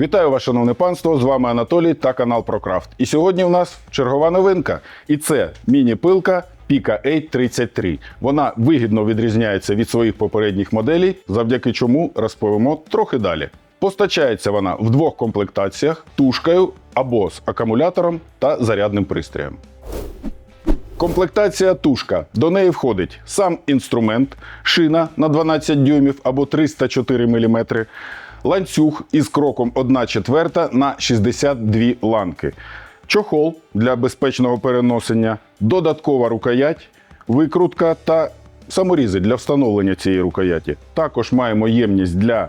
Вітаю вас, шановне панство! З вами Анатолій та канал ProCraft. І сьогодні у нас чергова новинка. І це міні-пилка Pika 833. Вона вигідно відрізняється від своїх попередніх моделей, завдяки чому розповімо трохи далі. Постачається вона в двох комплектаціях: тушкою або з акумулятором та зарядним пристроєм. Комплектація тушка. До неї входить сам інструмент, шина на 12 дюймів або 304 мм, ланцюг із кроком 1 четверта на 62 ланки, чохол для безпечного переносення, додаткова рукоять, викрутка та саморізи для встановлення цієї рукояті. Також маємо ємність для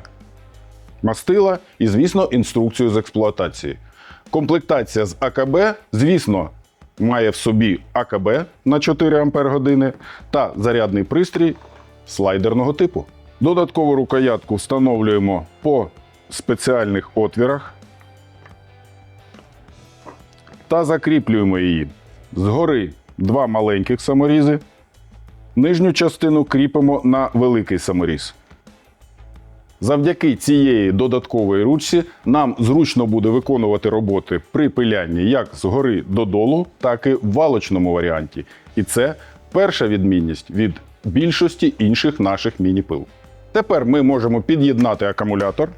мастила і, звісно, інструкцію з експлуатації. Комплектація з АКБ, звісно, має в собі АКБ на 4 Ампер години та зарядний пристрій слайдерного типу. Додаткову рукоятку встановлюємо по спеціальних отвірах та закріплюємо її. Згори два маленьких саморізи. Нижню частину кріпимо на великий саморіз. Завдяки цієї додаткової ручці нам зручно буде виконувати роботи при пилянні як згори додолу, так і в валочному варіанті. І це перша відмінність від більшості інших наших міні-пил. Тепер ми можемо під'єднати акумулятор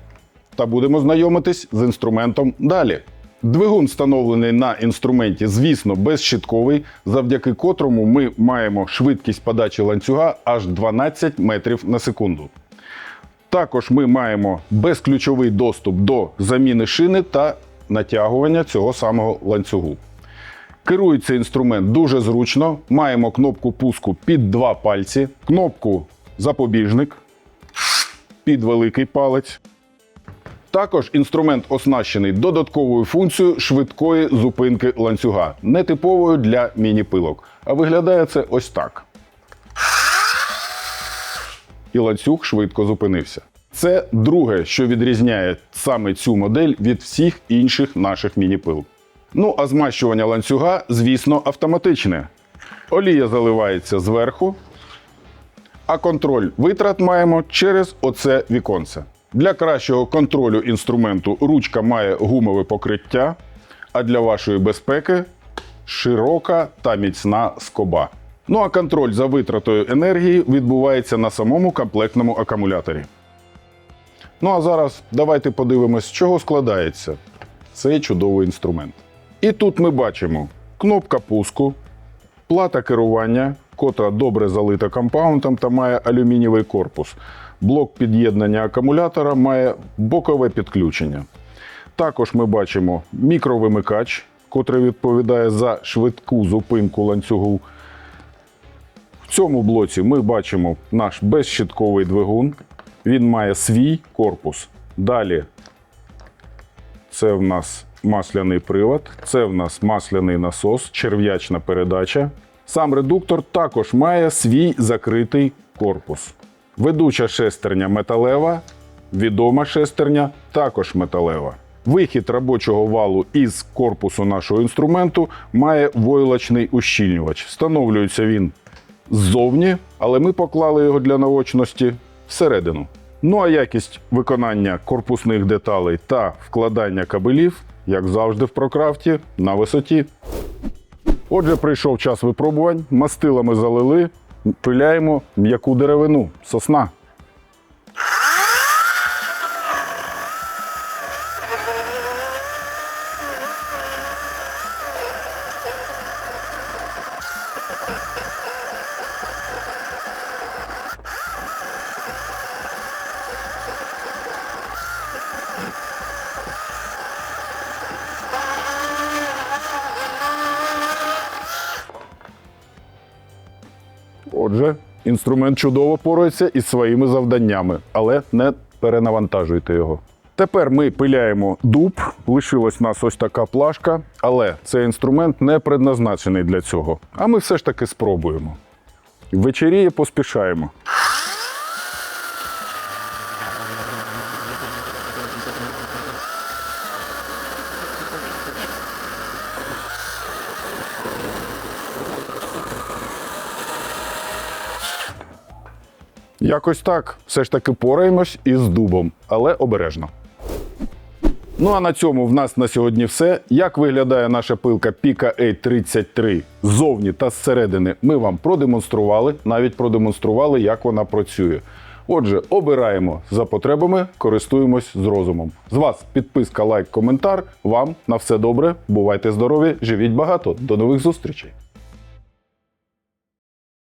та будемо знайомитись з інструментом далі. Двигун встановлений на інструменті, звісно, безщитковий, завдяки котрому ми маємо швидкість подачі ланцюга аж 12 метрів на секунду. Також ми маємо безключовий доступ до заміни шини та натягування цього самого ланцюгу. Керується інструмент дуже зручно. Маємо кнопку пуску під два пальці, кнопку запобіжник під великий палець. Також інструмент оснащений додатковою функцією швидкої зупинки ланцюга, нетиповою для міні-пилок. А виглядає це ось так і ланцюг швидко зупинився. Це друге, що відрізняє саме цю модель від всіх інших наших міні-пил. Ну а змащування ланцюга, звісно, автоматичне. Олія заливається зверху, а контроль витрат маємо через оце віконце. Для кращого контролю інструменту ручка має гумове покриття, а для вашої безпеки широка та міцна скоба. Ну а контроль за витратою енергії відбувається на самому комплектному акумуляторі. Ну а зараз давайте подивимось, з чого складається цей чудовий інструмент. І тут ми бачимо кнопка пуску, плата керування, котра добре залита компаундом та має алюмінієвий корпус. Блок під'єднання акумулятора має бокове підключення. Також ми бачимо мікровимикач, котрий відповідає за швидку зупинку ланцюгу. В цьому блоці ми бачимо наш безщитковий двигун. Він має свій корпус. Далі це в нас масляний привод, це в нас масляний насос, черв'ячна передача. Сам редуктор також має свій закритий корпус. Ведуча шестерня металева, відома шестерня також металева. Вихід робочого валу із корпусу нашого інструменту має войлочний ущільнювач. Встановлюється він ззовні, але ми поклали його для наочності всередину. Ну а якість виконання корпусних деталей та вкладання кабелів, як завжди в прокрафті, на висоті. Отже, прийшов час випробувань, мастилами залили, пиляємо м'яку деревину, сосна. Отже, інструмент чудово порається із своїми завданнями, але не перенавантажуйте його. Тепер ми пиляємо дуб, лишилась нас ось така плашка, але цей інструмент не предназначений для цього. А ми все ж таки спробуємо. Вечеріє поспішаємо. Якось так. Все ж таки пораємось із дубом, але обережно. Ну а на цьому в нас на сьогодні все. Як виглядає наша пилка Pika A33 ззовні та зсередини, ми вам продемонстрували, навіть продемонстрували, як вона працює. Отже, обираємо за потребами, користуємось з розумом. З вас підписка, лайк, коментар. Вам на все добре. Бувайте здорові, живіть багато. До нових зустрічей!